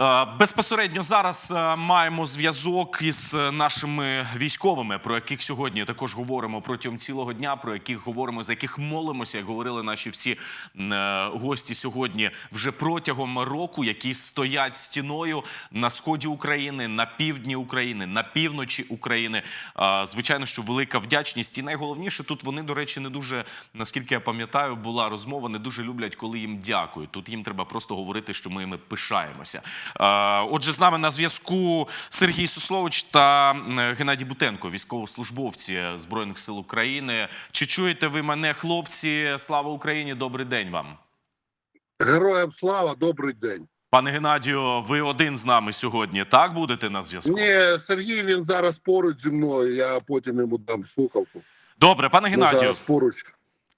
Е, Безпосередньо зараз е, маємо зв'язок із е, нашими військовими, про яких сьогодні також говоримо протягом цілого дня, про яких говоримо, за яких молимося, як говорили наші всі гості сьогодні вже протягом року, які стоять стіною на сході України, на півдні України, на півночі України. Звичайно, що велика вдячність, і найголовніше тут вони, до речі, не дуже наскільки я пам'ятаю, була розмова. Не дуже люблять, коли їм дякують. Тут їм треба просто говорити, що ми їми пишаємося. Е, Отже, з нами на зв'язку Сергій Суслович та Геннадій Бутенко, військовослужбовці Збройних сил України. Чи чуєте ви мене, хлопці? Слава Україні! Добрий день вам. Героям слава, добрий день. Пане Геннадію, ви один з нами сьогодні. Так будете на зв'язку? Ні, Сергій він зараз поруч зі мною. Я потім йому дам слухавку. Добре, пане Ми Геннадію. зараз поруч.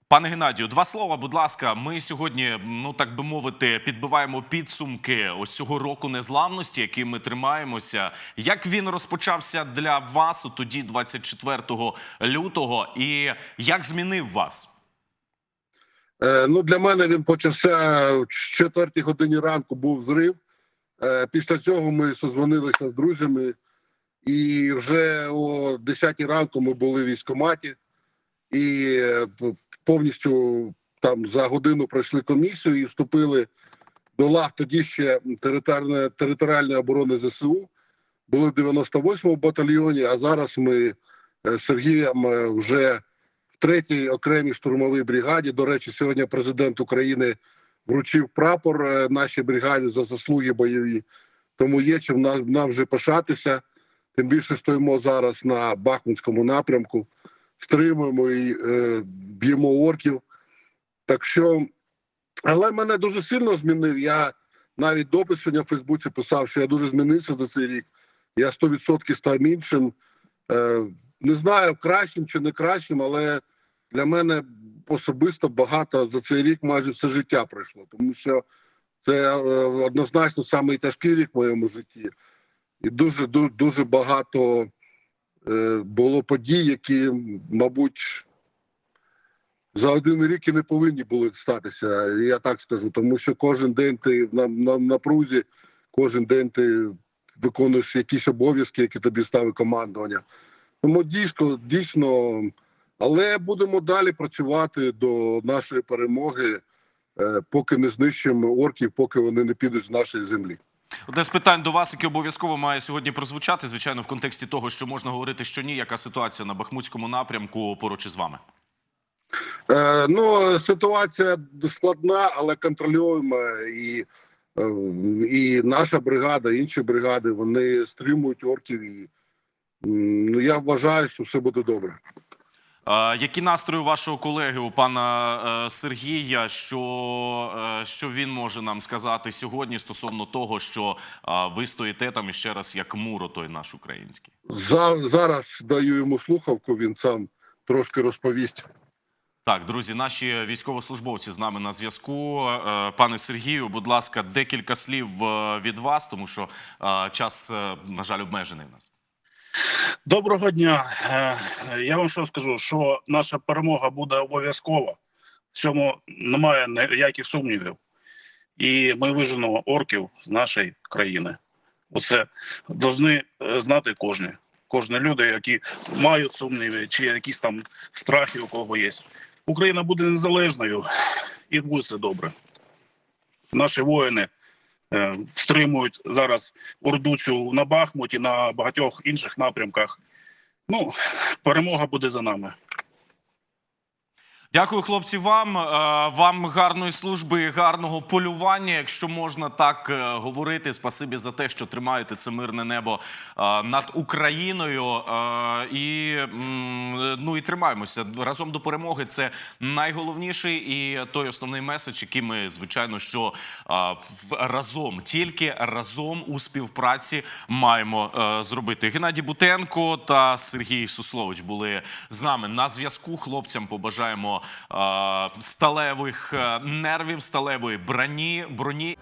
Пане Геннадію, два слова, будь ласка. Ми сьогодні, ну так би мовити, підбиваємо підсумки ось цього року незламності, яким ми тримаємося. Як він розпочався для вас тоді, 24 лютого, і як змінив вас? Е, ну для мене він почався в четвертій годині ранку. Був зрив. Е, після цього ми созвонилися з друзями, і вже о 10 ранку ми були в військкоматі і е, повністю там за годину пройшли комісію і вступили до лав тоді ще територіальної, територіальної оборони ЗСУ. Були в 98-му батальйоні, а зараз ми е, з Сергієм е, вже в третій окремій штурмовій бригаді. До речі, сьогодні президент України вручив прапор е, нашій бригаді за заслуги бойові. Тому є чим нам, нам вже пишатися. Тим більше стоїмо зараз на Бахмутському напрямку, стримуємо і е, б'ємо орків. Так що, але мене дуже сильно змінив. Я навіть допис сьогодні в Фейсбуці писав, що я дуже змінився за цей рік. Я 100% став іншим. Е, не знаю, кращим чи не кращим, але для мене особисто багато за цей рік майже все життя пройшло, тому що це е, однозначно самий рік в моєму житті, і дуже дуже, дуже багато було подій, які, мабуть, за один рік і не повинні були статися. Я так скажу, тому що кожен день ти на, на напрузі, кожен день ти виконуєш якісь обов'язки, які тобі ставить командування. Тому дійсно, дійсно, але будемо далі працювати до нашої перемоги, е, поки не знищимо орків, поки вони не підуть з нашої землі. Одне з питань до вас, яке обов'язково має сьогодні прозвучати, звичайно, в контексті того, що можна говорити, що ні, яка ситуація на Бахмутському напрямку поруч із вами. Е, ну, ситуація складна, але контролюємо. І, е, і наша бригада, інші бригади вони стримують орків. І ну, я вважаю, що все буде добре. Які настрої вашого колеги, у пана е, Сергія? Що, е, що він може нам сказати сьогодні стосовно того, що ви стоїте там і ще раз як муро, той наш український? За, зараз даю йому слухавку, він сам трошки розповість. Так, друзі, наші військовослужбовці з нами на зв'язку. Е, Пане Сергію, будь ласка, декілька слів від вас, тому що час, на жаль, обмежений в нас. Доброго дня. Е, Я вам що скажу, що наша перемога буде обов'язкова. В цьому немає ніяких сумнівів. І ми виженемо орків нашої країни. Оце повинні знати кожні. Кожні люди, які мають сумніви, чи якісь там страхи у кого є. Україна буде незалежною і буде все добре. Наші воїни е, стримують зараз орду цю на Бахмуті, на багатьох інших напрямках. Ну, перемога буде за нами. Дякую, хлопці. Вам Е, вам гарної служби, гарного полювання, якщо можна так е, говорити. Спасибі за те, що тримаєте це мирне небо е, над Україною. І ну і тримаємося разом до перемоги. Це найголовніший і той основний меседж, який ми звичайно що разом, тільки разом у співпраці маємо зробити. Геннадій Бутенко та Сергій Суслович були з нами на зв'язку. Хлопцям побажаємо е, сталевих е, нервів, сталевої броні. броні.